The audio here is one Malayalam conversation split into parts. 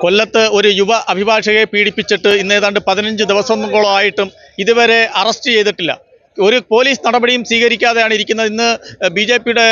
കൊല്ലത്ത് ഒരു യുവ അഭിഭാഷകയെ പീഡിപ്പിച്ചിട്ട് ഇന്ന് ഏതാണ്ട് പതിനഞ്ച് ദിവസങ്ങളായിട്ടും ഇതുവരെ അറസ്റ്റ് ചെയ്തിട്ടില്ല. ഒരു പോലീസ് നടപടിയും സ്വീകരിക്കാതെയാണ് ഇരിക്കുന്നത്. ഇന്ന് ബി ജെ പിയുടെ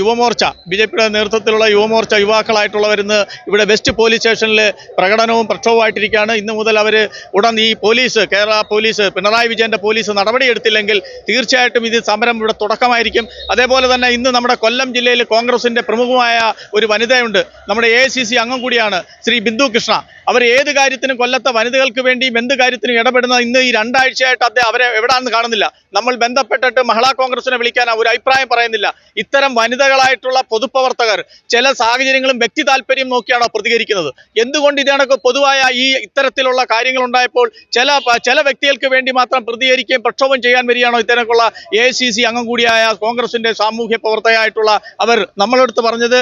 യുവമോർച്ച ബി ജെ പിയുടെ നേതൃത്വത്തിലുള്ള യുവമോർച്ച യുവാക്കളായിട്ടുള്ളവർ ഇന്ന് ഇവിടെ വെസ്റ്റ് പോലീസ് സ്റ്റേഷനിൽ പ്രകടനവും പ്രക്ഷോഭമായിട്ടിരിക്കുകയാണ്. ഇന്ന് മുതൽ അവർ ഉടൻ ഈ പോലീസ് കേരള പോലീസ് പിണറായി വിജയന്റെ പോലീസ് നടപടിയെടുത്തില്ലെങ്കിൽ തീർച്ചയായിട്ടും ഇത് സമരം ഇവിടെ തുടക്കമായിരിക്കും. അതേപോലെ തന്നെ ഇന്ന് നമ്മുടെ കൊല്ലം ജില്ലയിൽ കോൺഗ്രസിന്റെ പ്രമുഖമായ ഒരു വനിതയുണ്ട്. നമ്മുടെ എ അംഗം കൂടിയാണ് ശ്രീ ബിന്ദു കൃഷ്ണ. അവർ ഏത് കാര്യത്തിനും കൊല്ലത്തെ വനിതകൾക്ക് വേണ്ടിയും എന്ത് കാര്യത്തിനും ഇടപെടുന്ന ഇന്ന് ഈ രണ്ടാഴ്ചയായിട്ട് അദ്ദേഹം അവരെ എവിടെയാണെന്ന് കാണുന്നില്ല. നമ്മൾ ബന്ധപ്പെട്ടിട്ട് മഹിളാ കോൺഗ്രസിനെ വിളിക്കാൻ ഒരു അഭിപ്രായം പറയുന്നില്ല. ഇത്തരം വനിതകളായിട്ടുള്ള പൊതുപ്രവർത്തകർ ചില സാഹചര്യങ്ങളും വ്യക്തി താല്പര്യം നോക്കിയാണോ പ്രതികരിക്കുന്നത്? എന്തുകൊണ്ട് ഇതിനൊക്കെ പൊതുവായ ഈ ഇത്തരത്തിലുള്ള കാര്യങ്ങൾ ഉണ്ടായപ്പോൾ ചില ചില വ്യക്തികൾക്ക് വേണ്ടി മാത്രം പ്രതികരിക്കുകയും പ്രക്ഷോഭം ചെയ്യാൻ വരികയാണോ ഇത്തരത്തിലുള്ള എ സി സി അംഗം കൂടിയായ കോൺഗ്രസിന്റെ സാമൂഹ്യ പ്രവർത്തകയായിട്ടുള്ള അവർ നമ്മളെടുത്ത് പറഞ്ഞത്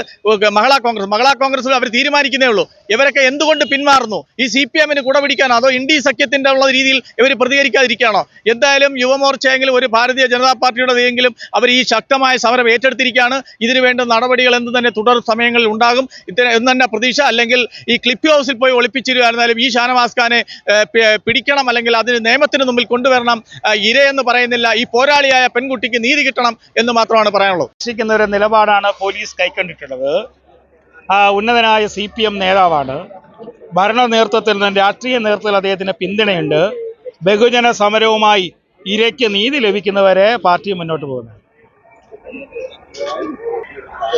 മഹിളാ കോൺഗ്രസ് മഹിളാ കോൺഗ്രസ് അവർ തീരുമാനിക്കുന്നേ ഉള്ളൂ. ഇവരൊക്കെ എന്തുകൊണ്ട് പിന്മാറുന്നു? ഈ സി പി എമ്മിന് കൂടെ പിടിക്കാനോ അതോ ഇന്ത്യ സഖ്യത്തിന്റെ ഉള്ള രീതിയിൽ ഇവർ പ്രതികരിക്കാതിരിക്കുകയാണോ? എന്തായാലും യുവമോർച്ചയെങ്കിലും ഒരു ഭാരതീയ ജനതാ പാർട്ടിയുടേതെങ്കിലും അവർ ഈ ശക്തമായ സമരം ഏറ്റെടുത്തിരിക്കുകയാണ്. ഇതിനു വേണ്ട നടപടികൾ എന്ന് തന്നെ തുടർ സമയങ്ങളിൽ ഉണ്ടാകും. ഇത്തരം എന്ന് തന്നെ പ്രതീക്ഷ. അല്ലെങ്കിൽ ഈ ക്ലിപ്പ് ഹൗസിൽ പോയി ഒളിപ്പിച്ചിരുന്നാലും ഈ ഷാനവാസ് ഖാനെ പിടിക്കണം. അല്ലെങ്കിൽ അതിന് നിയമത്തിന് മുമ്പിൽ കൊണ്ടുവരണം. ഇരയെന്ന് പറയുന്നില്ല. ഈ പോരാളിയായ പെൺകുട്ടിക്ക് നീതി കിട്ടണം എന്ന് മാത്രമാണ് പറയാനുള്ളത്. ശിക്കുന്ന ഒരു നിലപാടാണ് പോലീസ് കൈക്കൊണ്ടിട്ടുള്ളത്. ഉന്നതനായ സി പി എം നേതാവാണ്. ഭരണ നേതൃത്വത്തിൽ നിന്ന് രാഷ്ട്രീയ നേതൃത്വത്തിൽ അദ്ദേഹത്തിന് പിന്തുണയുണ്ട്. ബഹുജന സമരവുമായി ഇരയ്ക്ക് നീതി ലഭിക്കുന്നവരെ പാർട്ടി മുന്നോട്ട് പോകുന്നത്.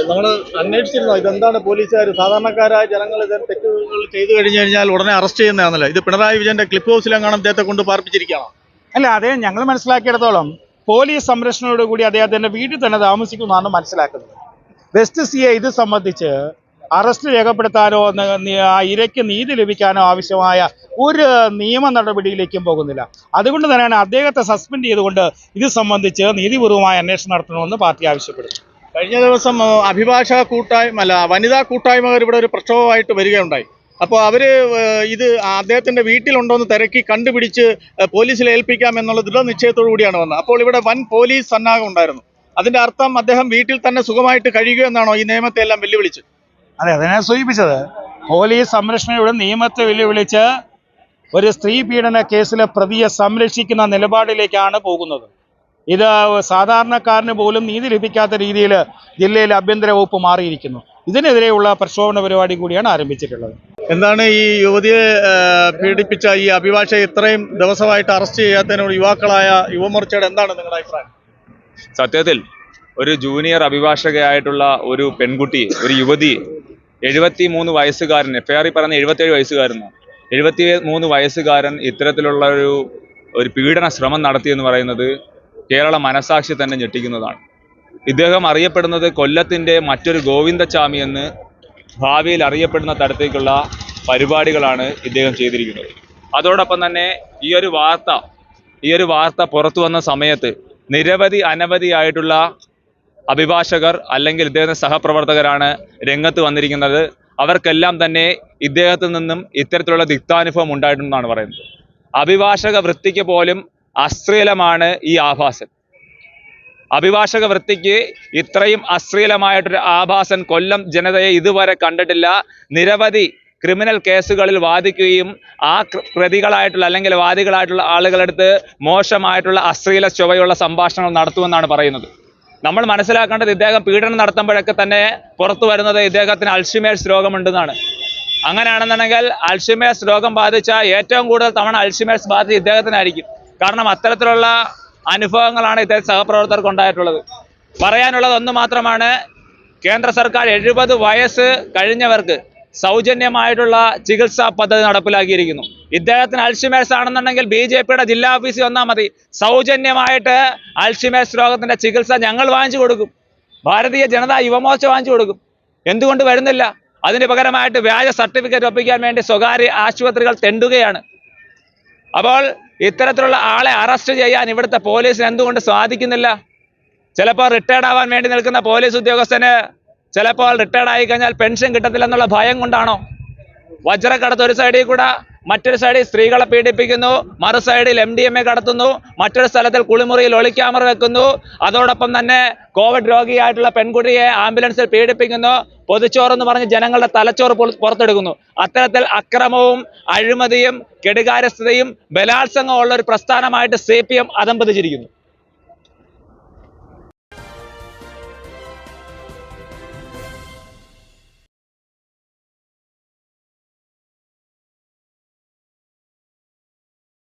നമ്മൾ അന്വേഷിച്ചിരുന്നോ? ഇതെന്താണ് പോലീസുകാർ സാധാരണക്കാരായ ജനങ്ങൾ ഇത് തെറ്റുകൾ ചെയ്തു കഴിഞ്ഞു കഴിഞ്ഞാൽ ഉടനെ അറസ്റ്റ് ചെയ്യുന്നതാണല്ലോ? ഇത് പിണറായി വിജയന്റെ ക്ലിപ്പ് ഹൗസിലെങ്ങാനും അദ്ദേഹത്തെ കൊണ്ട് പാർപ്പിച്ചിരിക്കുകയാണ്. അല്ല അതേ ഞങ്ങൾ മനസ്സിലാക്കിയിടത്തോളം പോലീസ് സംരക്ഷണയോടുകൂടി അദ്ദേഹത്തിന്റെ വീട്ടിൽ തന്നെ താമസിക്കുന്നതാണ് മനസ്സിലാക്കുന്നത്. വെസ്റ്റ് സിയെ ഇത് സംബന്ധിച്ച് അറസ്റ്റ് രേഖപ്പെടുത്താനോ ആ ഇരയ്ക്ക് നീതി ലഭിക്കാനോ ആവശ്യമായ ഒരു നിയമ നടപടിയിലേക്കും പോകുന്നില്ല. അതുകൊണ്ട് തന്നെയാണ് അദ്ദേഹത്തെ സസ്പെൻഡ് ചെയ്തുകൊണ്ട് ഇത് സംബന്ധിച്ച് നീതിപൂർവമായ അന്വേഷണം നടത്തണമെന്ന് പാർട്ടി ആവശ്യപ്പെടുന്നു. കഴിഞ്ഞ ദിവസം അഭിഭാഷക കൂട്ടായ്മ അല്ല വനിതാ കൂട്ടായ്മകർ ഇവിടെ ഒരു പ്രക്ഷോഭമായിട്ട് വരികയുണ്ടായി. അപ്പോൾ അവർ ഇത് ഇത് അദ്ദേഹത്തിന്റെ വീട്ടിലുണ്ടോന്ന് തിരക്കി കണ്ടുപിടിച്ച് പോലീസിൽ ഏൽപ്പിക്കാം എന്നുള്ള ദൃഢനിശ്ചയത്തോടു കൂടിയാണ് വന്നത്. അപ്പോൾ ഇവിടെ വൻ പോലീസ് സന്നാഹം ഉണ്ടായിരുന്നു. അതിന്റെ അർത്ഥം അദ്ദേഹം വീട്ടിൽ തന്നെ സുഖമായിട്ട് കഴിയുക എന്നാണോ ഈ നിയമത്തെ എല്ലാം വെല്ലുവിളിച്ച് അതെ അതിനെ സൂചിപ്പിച്ചത്. പോലീസ് സംരക്ഷണയുടെ നിയമത്തെ വെല്ലുവിളിച്ച് ഒരു സ്ത്രീ പീഡന കേസിലെ പ്രതിയെ സംരക്ഷിക്കുന്ന നിലപാടിലേക്കാണ് പോകുന്നത്. ഇത് സാധാരണക്കാരന് പോലും നീതി ലഭിക്കാത്ത രീതിയിൽ ജില്ലയിൽ ആഭ്യന്തര വകുപ്പ് മാറിയിരിക്കുന്നു. ഇതിനെതിരെയുള്ള പ്രക്ഷോഭണ പരിപാടി കൂടിയാണ് ആരംഭിച്ചിട്ടുള്ളത്. എന്താണ് ഈ യുവതിയെ പീഡിപ്പിച്ച ഈ അഭിഭാഷക ഇത്രയും ദിവസമായിട്ട് അറസ്റ്റ് ചെയ്യാത്തതിനോട് യുവാക്കളായ യുവമോർച്ചയുടെ എന്താണ് നിങ്ങളുടെ അഭിപ്രായം? സത്യത്തിൽ ഒരു ജൂനിയർ അഭിഭാഷകയായിട്ടുള്ള ഒരു പെൺകുട്ടി ഒരു യുവതി എഴുപത്തി മൂന്ന് വയസ്സുകാരൻ എഫ് ഐ ആറിൽ പറയുന്ന എഴുപത്തേഴ് വയസ്സുകാരനാണ് എഴുപത്തി മൂന്ന് വയസ്സുകാരൻ ഇത്തരത്തിലുള്ള ഒരു ഒരു പീഡന ശ്രമം നടത്തിയെന്ന് പറയുന്നത് കേരള മനസാക്ഷി തന്നെ ഞെട്ടിക്കുന്നതാണ്. ഇദ്ദേഹം അറിയപ്പെടുന്നത് കൊല്ലത്തിന്റെ മറ്റൊരു ഗോവിന്ദച്ചാമി എന്ന് ഭാവിയിൽ അറിയപ്പെടുന്ന തരത്തിലേക്കുള്ള പരിപാടികളാണ് ഇദ്ദേഹം ചെയ്തിരിക്കുന്നത്. അതോടൊപ്പം തന്നെ ഈ ഒരു വാർത്ത ഈ ഒരു വാർത്ത പുറത്തു വന്ന സമയത്ത് നിരവധി അനവധിയായിട്ടുള്ള അഭിഭാഷകർ അല്ലെങ്കിൽ ഇദ്ദേഹത്തിന്റെ സഹപ്രവർത്തകരാണ് രംഗത്ത് വന്നിരിക്കുന്നത്. അവർക്കെല്ലാം തന്നെ ഇദ്ദേഹത്തിൽ നിന്നും ഇത്തരത്തിലുള്ള ദിക്താനുഭവം ഉണ്ടായിട്ടുണ്ടെന്നാണ് പറയുന്നത്. അഭിഭാഷക വൃത്തിക്ക് പോലും അശ്ലീലമാണ് ഈ ആഭാസൻ. അഭിഭാഷക വൃത്തിക്ക് ഇത്രയും അശ്ലീലമായിട്ടൊരു ആഭാസൻ കൊല്ലം ജനതയെ ഇതുവരെ കണ്ടിട്ടില്ല. നിരവധി ക്രിമിനൽ കേസുകളിൽ വാദിക്കുകയും ആ പ്രതികളായിട്ടുള്ള അല്ലെങ്കിൽ വാദികളായിട്ടുള്ള ആളുകളെടുത്ത് മോശമായിട്ടുള്ള അശ്ലീല ചുവയുള്ള സംഭാഷണങ്ങൾ നടത്തുമെന്നാണ് പറയുന്നത്. നമ്മൾ മനസ്സിലാക്കേണ്ടത് ഇദ്ദേഹം പീഡനം നടത്തുമ്പോഴൊക്കെ തന്നെ പുറത്തു വരുന്നത് ഇദ്ദേഹത്തിന് അൾഷിമേഴ്സ് രോഗമുണ്ടെന്നാണ്. അങ്ങനെയാണെന്നുണ്ടെങ്കിൽ അൾഷിമേഴ്സ് രോഗം ബാധിച്ച ഏറ്റവും കൂടുതൽ തവണ അൾഷിമേഴ്സ് ബാധിച്ച ഇദ്ദേഹത്തിനായിരിക്കും. കാരണം അത്തരത്തിലുള്ള അനുഭവങ്ങളാണ് ഇദ്ദേഹം സഹപ്രവർത്തകർക്ക് ഉണ്ടായിട്ടുള്ളത്. പറയാനുള്ളത് ഒന്ന് മാത്രമാണ് കേന്ദ്ര സർക്കാർ എഴുപത് വയസ്സ് കഴിഞ്ഞവർക്ക് സൗജന്യമായിട്ടുള്ള ചികിത്സാ പദ്ധതി നടപ്പിലാക്കിയിരിക്കുന്നു. ഇദ്ദേഹത്തിന് അൽഷിമേഴ്സ് ആണെന്നുണ്ടെങ്കിൽ ബി ജെ പിയുടെ ജില്ലാ ഓഫീസിൽ വന്നാൽ മതി. സൗജന്യമായിട്ട് അൽഷിമേഴ്സ് രോഗത്തിന്റെ ചികിത്സ ഞങ്ങൾ വാങ്ങിച്ചു കൊടുക്കും. ഭാരതീയ ജനതാ യുവമോർച്ച വാങ്ങിച്ചു കൊടുക്കും. എന്തുകൊണ്ട് വരുന്നില്ല? അതിന് പകരമായിട്ട് വ്യാജ സർട്ടിഫിക്കറ്റ് ഒപ്പിക്കാൻ വേണ്ടി സ്വകാര്യ ആശുപത്രികൾ തെണ്ടുകയാണ്. അപ്പോൾ ഇത്തരത്തിലുള്ള ആളെ അറസ്റ്റ് ചെയ്യാൻ ഇവിടുത്തെ പോലീസിന് എന്തുകൊണ്ട് സാധിക്കുന്നില്ല? ചിലപ്പോൾ റിട്ടയർഡ് ആവാൻ വേണ്ടി നിൽക്കുന്ന പോലീസ് ഉദ്യോഗസ്ഥന് ചിലപ്പോൾ റിട്ടയർഡ് ആയി കഴിഞ്ഞാൽ പെൻഷൻ കിട്ടത്തില്ലെന്നുള്ള ഭയം കൊണ്ടാണോ? വജ്രക്കടത്ത് ഒരു സൈഡിൽ കൂടെ മറ്റൊരു സൈഡിൽ സ്ത്രീകളെ പീഡിപ്പിക്കുന്നു മറു സൈഡിൽ എം ഡി എം എ കടത്തുന്നു മറ്റൊരു സ്ഥലത്തിൽ കുളിമുറിയിൽ ഒളിക്യാമറ വെക്കുന്നു. അതോടൊപ്പം തന്നെ കോവിഡ് രോഗിയായിട്ടുള്ള പെൺകുട്ടിയെ ആംബുലൻസിൽ പീഡിപ്പിക്കുന്നു. പൊതുച്ചോറെന്ന് പറഞ്ഞ് ജനങ്ങളുടെ തലച്ചോറ് പുറ- പുറത്തെടുക്കുന്നു. അത്തരത്തിൽ അക്രമവും അഴിമതിയും കെടുകാര്യസ്ഥതയും ബലാത്സംഗവും ഉള്ള ഒരു പ്രസ്ഥാനമായിട്ട് സി പി എം അതമ്പതിച്ചിരിക്കുന്നു